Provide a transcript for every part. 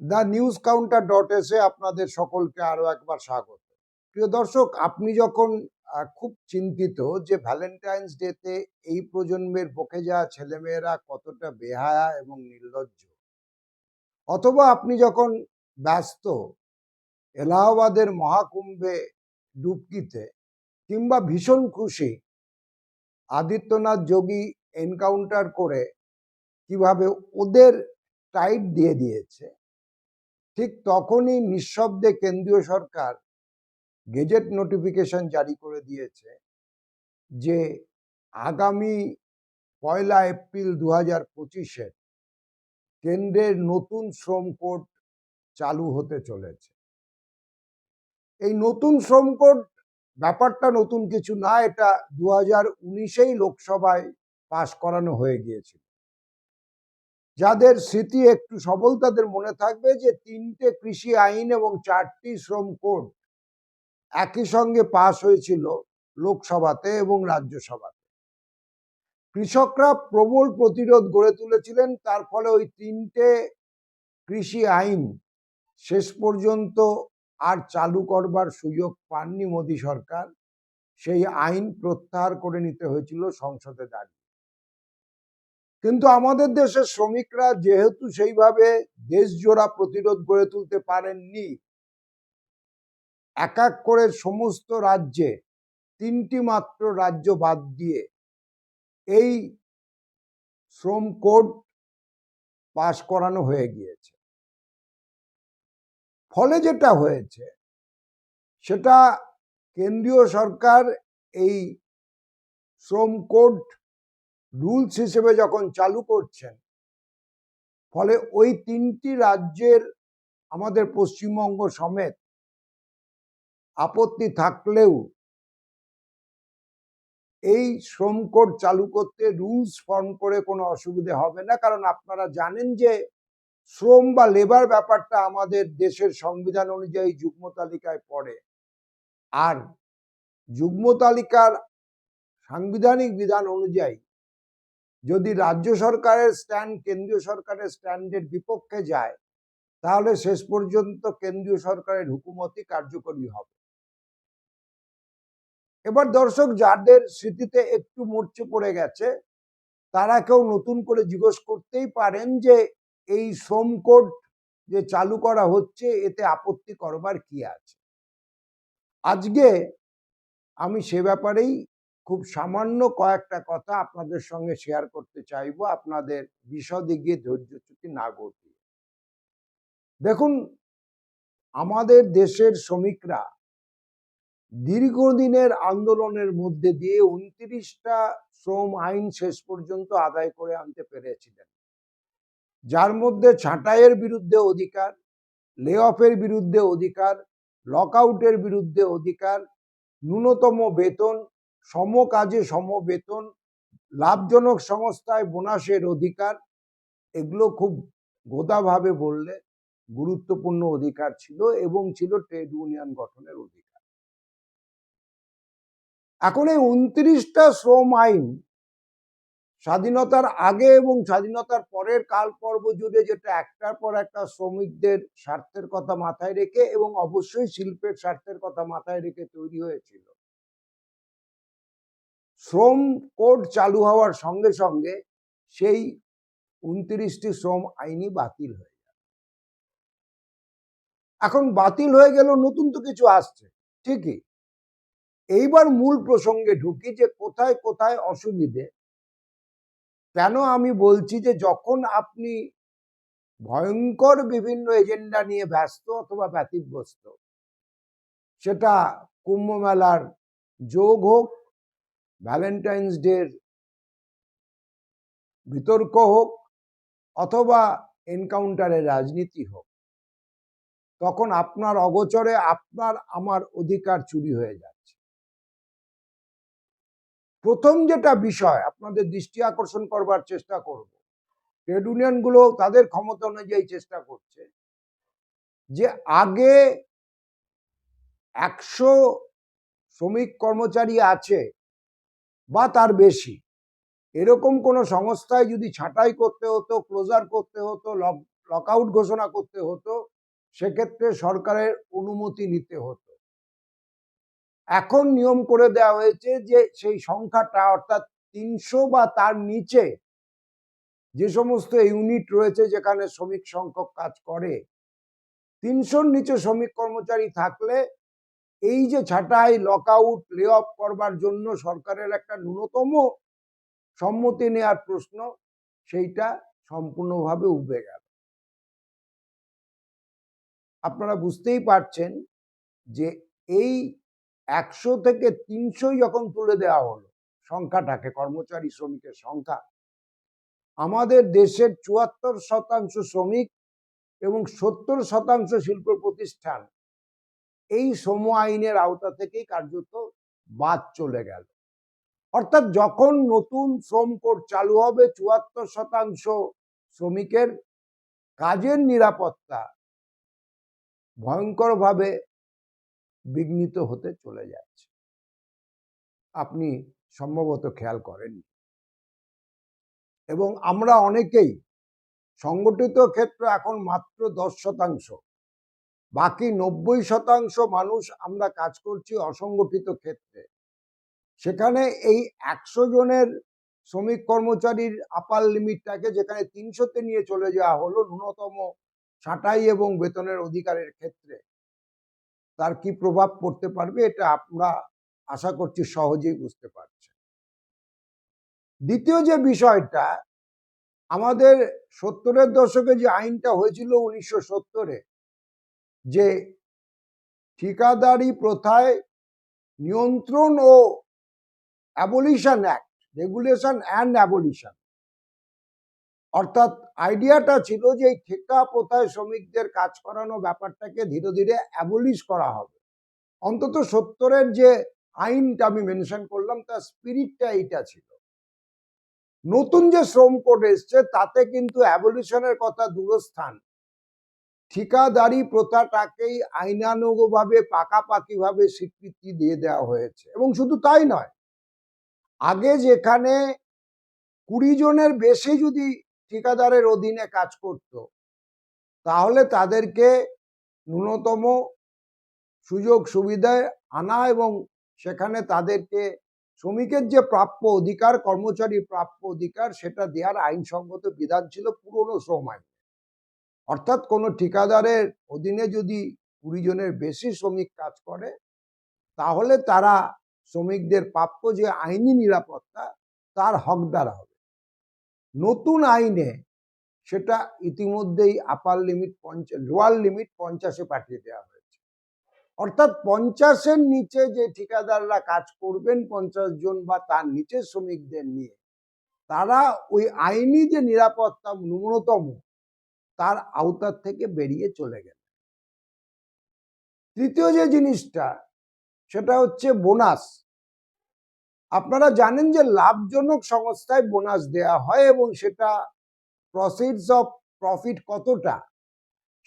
The news counter dot এসে আপনাদের সকলকে আরও একবার স্বাগত। প্রিয় দর্শক, আপনি যখন খুব চিন্তিত যে ভ্যালেন্টাইন্স ডেতে এই প্রজন্মের বকে যাওয়া ছেলেমেয়েরা কতটা বেহায়া এবং নির্লজ্জ, অথবা আপনি যখন ব্যস্ত এলাহাবাদের মহাকুম্ভে ডুবকিতে কিংবা ভীষণ খুশি আদিত্যনাথ যোগী এনকাউন্টার করে কীভাবে ওদের টাইট দিয়ে দিয়েছে ঠিক তখনই নিঃশব্দে কেন্দ্রীয় সরকার গেজেট নোটিফিকেশন জারি করে দিয়েছে যে আগামী পয়লা এপ্রিল দু হাজার পঁচিশে কেন্দ্রের নতুন শ্রম কোড চালু হতে চলেছে। এই নতুন শ্রম কোড ব্যাপারটা নতুন কিছু না, এটা দু হাজার উনিশেই লোকসভায় পাশ করানো হয়ে গিয়েছিল। যাদের স্মৃতি একটু সবল, তাদের মনে থাকবে যে তিনটে কৃষি আইন এবং চারটি শ্রম কোড একই সঙ্গে পাশ হয়েছিল লোকসভাতে এবং রাজ্যসভাতে। কৃষকরা প্রবল প্রতিরোধ গড়ে তুলেছিলেন, তার ফলে ওই তিনটে কৃষি আইন শেষ পর্যন্ত আর চালু করবার সুযোগ পাননি মোদী সরকার। সেই আইন প্রত্যাহার করে নিতে হয়েছিল সংসদে দাঁড়িয়ে। কিন্তু আমাদের দেশের শ্রমিকরা যেহেতু সেইভাবে দেশজোড়া প্রতিরোধ গড়ে তুলতে পারেননি, এক এক করে সমস্ত রাজ্যে তিনটি মাত্র রাজ্য বাদ দিয়ে এই শ্রম কোড পাশ করানো হয়ে গিয়েছে। ফলে যেটা হয়েছে, সেটা কেন্দ্রীয় সরকার এই শ্রম কোড রুলস হিসেবে যখন চালু করছেন, ফলে ওই তিনটি রাজ্যের আমাদের পশ্চিমবঙ্গ সমেত আপত্তি থাকলেও এই শ্রম কোড চালু করতে রুলস ফর্ম করে কোনো অসুবিধে হবে না। কারণ আপনারা জানেন যে শ্রম বা লেবার ব্যাপারটা আমাদের দেশের সংবিধান অনুযায়ী যুগ্ম তালিকায় পড়ে। আর যুগ্ম তালিকার সাংবিধানিক বিধান অনুযায়ী যদি রাজ্য সরকারের স্ট্যান্ড কেন্দ্রীয় সরকারের স্ট্যান্ডের বিপক্ষে যায়, তাহলে শেষ পর্যন্ত কেন্দ্রীয় সরকারের হুকুমতি কার্যকরী হবে। এবার দর্শক, যাদের স্মৃতিতে একটু মূর্ছে পড়ে গেছে, তারা কেউ নতুন করে জিজ্ঞেস করতেই পারেন যে, এই শ্রম কোড যে চালু করা হচ্ছে, এতে আপত্তি করবার কি আছে? আজকে আমি সে ব্যাপারেই খুব সামান্য কয়েকটা কথা আপনাদের সঙ্গে শেয়ার করতে চাইব। আপনাদের বিশদে গিয়ে ধৈর্যচ্যুতি না ঘটিয়ে দেখুন, আমাদের দেশের শ্রমিকরা দীর্ঘদিনের আন্দোলনের মধ্যে দিয়ে উনত্রিশটা শ্রম আইন শেষ পর্যন্ত আদায় করে আনতে পেরেছিলেন। যার মধ্যে ছাঁটাইয়ের বিরুদ্ধে অধিকার লে অফের বিরুদ্ধে অধিকার লকআউটের বিরুদ্ধে অধিকার, ন্যূনতম বেতন সম কাজে সম বেতন, লাভজনক সংস্থায় বোনাসের অধিকার, এগুলো খুব গোদাভাবে বললে গুরুত্বপূর্ণ অধিকার ছিল এবং ছিল ট্রেড ইউনিয়ন গঠনের অধিকার। এখন এই উনত্রিশটা শ্রম আইন স্বাধীনতার আগে এবং স্বাধীনতার পরের কাল পর্ব জুড়ে যেটা একটার পর একটা শ্রমিকদের স্বার্থের কথা মাথায় রেখে এবং অবশ্যই শিল্পের স্বার্থের কথা মাথায় রেখে তৈরি হয়েছিল শ্রম কোড চালু হওয়ার সঙ্গে সঙ্গে সেই উনত্রিশটি শ্রম আইনই বাতিল হয়ে যায় এখন বাতিল হয়ে গেল নতুন তো কিছু আসছে, ঠিকই। এইবার মূল প্রসঙ্গে ঢুকি যে কোথায় কোথায় অসুবিধে, কেন আমি বলছি যে যখন আপনি ভয়ঙ্কর বিভিন্ন এজেন্ডা নিয়ে ব্যস্ত অথবা ব্যতিব্যস্ত, সেটা কুম্ভ মেলার যোগ হোক ভ্যালেন্টাইন্স ডের বিতর্ক হোক অথবা এনকাউন্টারের রাজনীতি হোক, তখন আপনার অগোচরে আপনার, আমার অধিকার চুরি হয়ে যাচ্ছে। প্রথম যেটা বিষয়, আপনাদের দৃষ্টি আকর্ষণ করবার চেষ্টা করব। ট্রেড ইউনিয়নগুলো তাদের ক্ষমতা অনুযায়ী চেষ্টা করছে যে আগে একশো শ্রমিক কর্মচারী আছে বা তার বেশি। এরকম কোনো সংস্থায় যদি ছাঁটাই করতে হতো ক্লোজার করতে হতো লকআউট ঘোষণা করতে হতো, সেক্ষেত্রে সরকারের অনুমতি নিতে হতো। এখন নিয়ম করে দেওয়া হয়েছে যে সেই সংখ্যাটা অর্থাৎ তিনশো বা তার নিচে যে সমস্ত ইউনিট রয়েছে যেখানে শ্রমিক সংখ্যক কাজ করে, তিনশোর নিচে শ্রমিক কর্মচারী থাকলে এই যে ছাঁটাই লকআউট লে অফ করবার জন্য সরকারের একটা ন্যূনতম সম্মতি নেওয়ার প্রশ্ন, সেইটা সম্পূর্ণভাবে উবে গেল। আপনারা বুঝতেই পারছেন যে এই একশো থেকে তিনশো যখন তুলে দেওয়া হলো, সংখ্যাটাকে, কর্মচারী শ্রমিকের সংখ্যা, আমাদের দেশের চুয়াত্তর শতাংশ শ্রমিক এবং সত্তর শতাংশ শিল্প প্রতিষ্ঠান এই শ্রম আইনের আওতা থেকেই কার্যত বাদ চলে গেল। অর্থাৎ যখন নতুন শ্রম কোড চালু হবে, চুয়াত্তর শতাংশ শ্রমিকের কাজের নিরাপত্তা ভয়ঙ্করভাবে বিঘ্নিত হতে চলে যাচ্ছে। আপনি সম্ভবত খেয়াল করেন এবং আমরা অনেকেই সংগঠিত ক্ষেত্র এখন মাত্র দশ শতাংশ। বাকি নব্বই শতাংশ মানুষ আমরা কাজ করছি অসংগঠিত ক্ষেত্রে। সেখানে এই একশো জনের শ্রমিক কর্মচারীর আপার লিমিটটাকে যেখানে তিনশোতে নিয়ে চলে যাওয়া হলো ন্যূনতম ছাঁটাই এবং বেতনের অধিকারের ক্ষেত্রে। তার কি প্রভাব পড়তে পারবে এটা আমরা আশা করছি সহজেই বুঝতে পারছেন দ্বিতীয় যে বিষয়টা, আমাদের সত্তরের দশকে যে আইনটা হয়েছিল উনিশশো সত্তরে যে ঠিকাদারি প্রথায় নিয়ন্ত্রণ ও abolition act regulation and abolition অর্থাৎ আইডিয়াটা ছিল যে এই ঠিকা প্রথায় শ্রমিকদের কাজ করানো ব্যাপারটাকে ধীরে ধীরে অ্যাবলিশ করা হবে। অন্তত সত্তরের যে আইনটা আমি মেনশন করলাম, তার স্পিরিটটা এইটা ছিল। নতুন যে শ্রম কোড এসছে, তাতে কিন্তু অ্যাবলিশনের কথা দূরস্থান। ঠিকাদারি প্রথাটাকেই আইনানুগভাবে, পাকাপাকিভাবে স্বীকৃতি দিয়ে দেওয়া হয়েছে। এবং শুধু তাই নয়, আগে যেখানে কুড়ি জনের বেশি যদি ঠিকাদারের অধীনে কাজ করত, তাহলে তাদেরকে ন্যূনতম সুযোগ সুবিধায় আনা এবং সেখানে তাদেরকে শ্রমিকের যে প্রাপ্য অধিকার কর্মচারী প্রাপ্য অধিকার, সেটা দেওয়ার আইনসঙ্গত বিধান ছিল পুরনো শ্রম আইন অর্থাৎ কোনো ঠিকাদারের অধীনে যদি কুড়ি জনের বেশি শ্রমিক কাজ করে, তাহলে তারা শ্রমিকদের প্রাপ্য যে আইনি নিরাপত্তা, তার হকদার হবে। নতুন আইনে সেটা ইতিমধ্যেই আপার লিমিট পঞ্চাশ লোয়ার লিমিট পঞ্চাশে পাঠিয়ে দেওয়া হয়েছে। অর্থাৎ পঞ্চাশের নিচে যে ঠিকাদাররা কাজ করবেন পঞ্চাশ জন বা তার নিচে শ্রমিকদের নিয়ে, তারা ওই আইনি যে নিরাপত্তা ন্যূনতম তার আওতার থেকে বেরিয়ে চলে গেল। তৃতীয় যে জিনিসটা, সেটা হচ্ছে বোনাস। আপনারা জানেন যে লাভজনক সংস্থায় বোনাস দেয়া হয় এবং সেটা প্রসিডস অফ প্রফিট কতটা?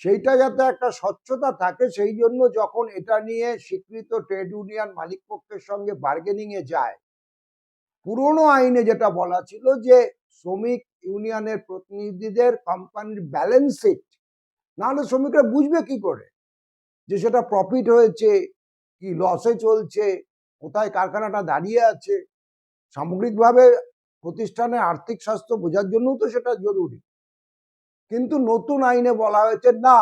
সেইটা যাতে একটা স্বচ্ছতা থাকে, সেই জন্য যখন এটা নিয়ে স্বীকৃত ট্রেড ইউনিয়ন মালিক পক্ষের সঙ্গে বার্গেনিং এ যায়, পুরনো আইনে যেটা বলা ছিল যে শ্রমিক ইউনিয়নের প্রতিনিধিদের কোম্পানির ব্যালেন্স শিট নাহলে শ্রমিকরা বুঝবে কি করে? যে সেটা প্রফিট হয়েছে, কি লসে চলছে, কোথায় কারখানাটা দাঁড়িয়ে আছে? সামগ্রিকভাবে প্রতিষ্ঠানের আর্থিক স্বাস্থ্য বোঝার জন্যও তো সেটা জরুরি। কিন্তু নতুন আইনে বলা হয়েছে, না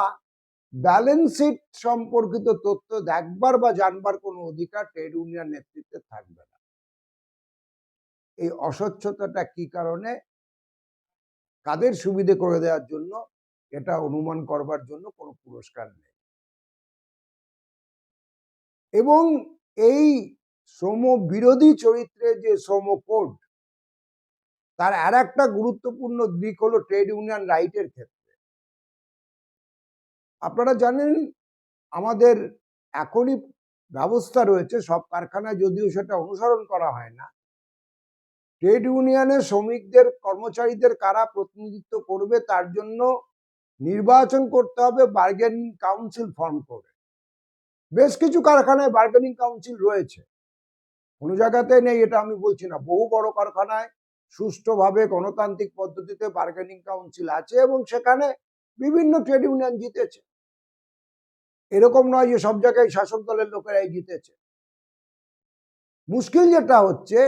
ব্যালেন্স শিট সম্পর্কিত তথ্য দেখবার বা জানবার কোনো অধিকার ট্রেড ইউনিয়ন নেতৃত্বে থাকবে না। এই অস্বচ্ছতাটা কি কারণে? কাদের সুবিধে করে দেওয়ার জন্য এটা অনুমান করবার জন্য কোনো পুরস্কার নেই। এবং এই শ্রম বিরোধী চরিত্রে যে শ্রম কোড তার আর একটা গুরুত্বপূর্ণ দিক হলো ট্রেড ইউনিয়ন রাইটের ক্ষেত্রে। আপনারা জানেন, আমাদের এখনই ব্যবস্থা রয়েছে, সব কারখানায় যদিও সেটা অনুসরণ করা হয় না ট্রেড ইউনিয়নে শ্রমিকদের, কর্মচারীদের কারা প্রতিনিধিত্ব করবে তার জন্য নির্বাচন করতে হবে বার্গেনিং কাউন্সিল ফর্ম করে। বেশ কিছু কারখানায় বার্গেনিং কাউন্সিল রয়েছে। কোনো জায়গাতে নেই, এটা আমি বলছি না। বহু বড় কারখানায় সুষ্ঠুভাবে গণতান্ত্রিক পদ্ধতিতে বার্গেনিং কাউন্সিল আছে এবং সেখানে বিভিন্ন ট্রেড ইউনিয়ন জিতেছে। এরকম নয় যে সব জায়গায় শাসক দলের লোকেরাই জিতেছে। মুশকিল যেটা হচ্ছে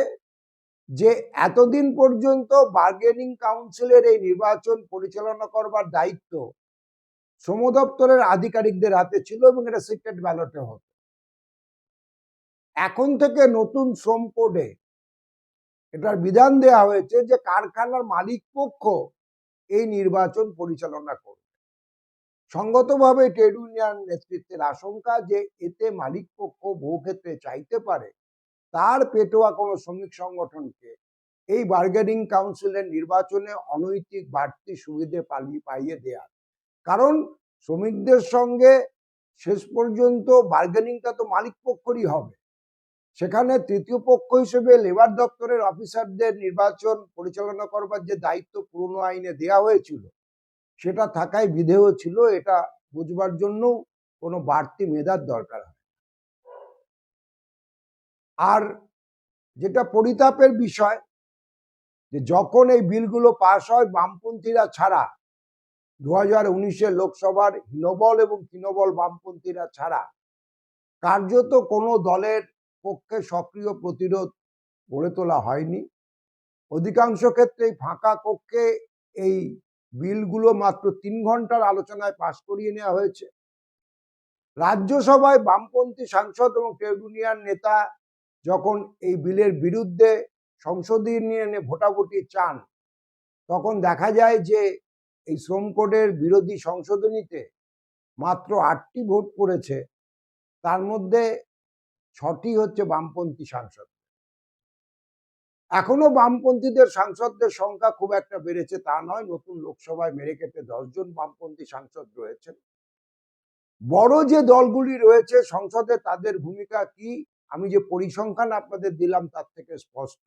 যে এতদিন পর্যন্ত বার্গেনিং কাউন্সিলের এই নির্বাচন পরিচালনা করবার দায়িত্ব শ্রম দপ্তরের আধিকারিকদের হাতে ছিল এবং এটা সিক্রেট ব্যালটে হতো এখন থেকে নতুন শ্রম কোডে এটার বিধান দেওয়া হয়েছে যে কারখানার মালিক পক্ষ এই নির্বাচন পরিচালনা করবে। সঙ্গতভাবে ট্রেড ইউনিয়ন নেতৃত্বের আশঙ্কা যে এতে মালিক পক্ষ বহু ক্ষেত্রে চাইতে পারে তার পেটোয়া কোনো শ্রমিক সংগঠনকে এই বার্গেনিং কাউন্সিলের নির্বাচনে অনৈতিক বাড়তি সুবিধে পালিয়ে পাইয়ে দেয়া। কারণ শ্রমিকদের সঙ্গে শেষ পর্যন্ত বার্গেনিংটা তো মালিক পক্ষরই হবে। সেখানে তৃতীয় পক্ষ হিসেবে লেবার দপ্তরের অফিসারদের নির্বাচন পরিচালনা করবার যে দায়িত্ব পুরনো আইনে দেয়া হয়েছিল, সেটা থাকায় বিধেয় ছিল, এটা বুঝবার জন্য কোনো বাড়তি মেধার দরকার আর যেটা পরিতাপের বিষয়, যে যখন এই বিলগুলো পাশ হয়, বামপন্থীরা ছাড়া দু হাজার উনিশের লোকসভার হীনবল এবং তৃণবল বামপন্থীরা ছাড়া, কার্যত কোনো দলের পক্ষে সক্রিয় প্রতিরোধ গড়ে তোলা হয়নি। অধিকাংশ ক্ষেত্রেই ফাঁকা কক্ষে এই বিলগুলো মাত্র তিন ঘণ্টার আলোচনায় পাশ করিয়ে নেওয়া হয়েছে। রাজ্যসভায় বামপন্থী সাংসদ এবং ট্রেড ইউনিয়ন নেতা যখন এই বিলের বিরুদ্ধে সংসদীয় নিয়ে ভোটাভুটি চান, তখন দেখা যায় যে এই শ্রম কোডের বিরোধী সংশোধনীতে মাত্র আটটি ভোট পড়েছে। তার মধ্যে ছটি হচ্ছে বামপন্থী সাংসদ। এখনও বামপন্থীদের সাংসদদের সংখ্যা খুব একটা বেড়েছে তা নয়, নতুন লোকসভায় মেরে কেটে দশজন বামপন্থী সাংসদ রয়েছেন। বড় যে দলগুলি রয়েছে সংসদে, তাদের ভূমিকা কি? আমি যে পরিসংখ্যান আপনাদের দিলাম তার থেকে স্পষ্ট।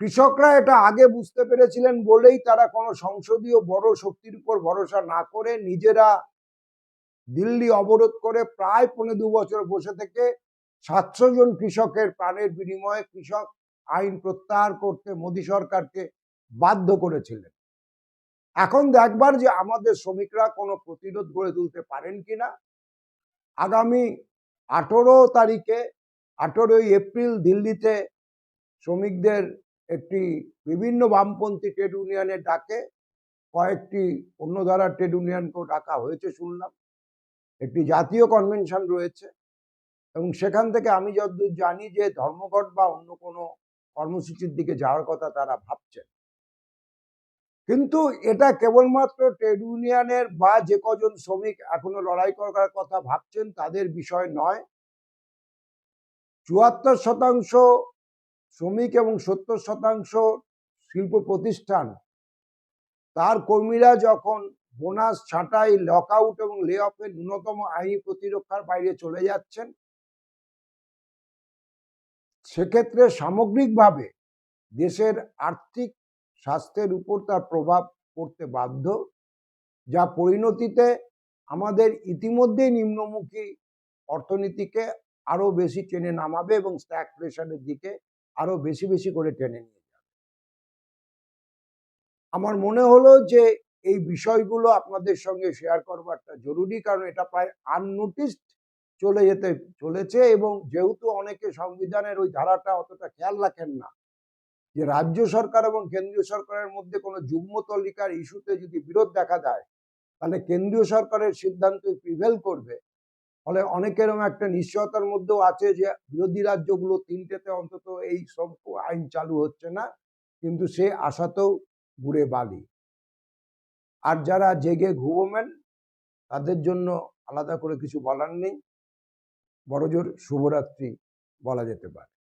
কৃষকরা এটা আগে বুঝতে পেরেছিলেন বলেই তারা কোনো সংসদীয় বড় শক্তির উপর ভরসা না করে নিজেরা দিল্লি অবরোধ করে প্রায় পনেরো দু বছর বসে থেকে সাতশো জন কৃষকের প্রাণের বিনিময়ে কৃষক আইন প্রত্যাহার করতে মোদী সরকারকে বাধ্য করেছিলেন। এখন দেখবার যে আমাদের শ্রমিকরা কোনো প্রতিরোধ গড়ে তুলতে পারেন কিনা, আগামী আঠেরো তারিখে, আঠেরোই এপ্রিল দিল্লিতে শ্রমিকদের একটি বিভিন্ন বামপন্থী ট্রেড ইউনিয়নের ডাকে। কয়েকটি অন্য ধারা ট্রেড ইউনিয়নকেও ডাকা হয়েছে শুনলাম। একটি জাতীয় কনভেনশন রয়েছে এবং সেখান থেকে আমি যতদূর জানি যে ধর্মঘট বা অন্য কোনো কর্মসূচির দিকে যাওয়ার কথা তারা ভাবছেন। কিন্তু এটা কেবলমাত্র ট্রেড ইউনিয়নের বা যে কজন শ্রমিক এখনও লড়াই করার কথা ভাবছেন তাদের বিষয় নয়। চুয়াত্তর শতাংশ শ্রমিক এবং সত্তর শতাংশ শিল্প প্রতিষ্ঠান, তার কর্মীরা যখন বোনাস, ছাঁটাই লক আউট এবং লে অফের ন্যূনতম আইনি প্রতিরক্ষার বাইরে চলে যাচ্ছেন, সেক্ষেত্রে সামগ্রিকভাবে দেশের আর্থিক স্বাস্থ্যের উপর তার প্রভাব পড়তে বাধ্য, যা পরিণতিতে আমাদের ইতিমধ্যেই নিম্নমুখী অর্থনীতিকে আরও বেশি টেনে নামাবে এবং স্ট্যাক প্রেশারের দিকে আরও বেশি বেশি করে টেনে নিয়ে যাবে। আমার মনে হলো যে এই বিষয়গুলো আপনাদের সঙ্গে শেয়ার করবারটা জরুরি, কারণ এটা প্রায় আননোটিসড চলে যেতে চলেছে এবং যেহেতু অনেকে সংবিধানের ওই ধারাটা অতটা খেয়াল রাখেন না যে রাজ্য সরকার এবং কেন্দ্রীয় সরকারের মধ্যে কোনো যুগ্ম তালিকার ইস্যুতে যদি বিরোধ দেখা দেয়, তাহলে কেন্দ্রীয় সরকারের সিদ্ধান্ত প্রিভেল করবে। ফলে অনেকের একটা নিশ্চয়তার মধ্যেও আছে যে বিরোধী রাজ্যগুলো তিনটেতে অন্তত এই সব আইন চালু হচ্ছে না, কিন্তু সে আশাতেও ঘুরে বালি। আর যারা জেগে ঘুমোবেন, তাদের জন্য আলাদা করে কিছু বলার নেই। বড়জোর শুভরাত্রি বলা যেতে পারে।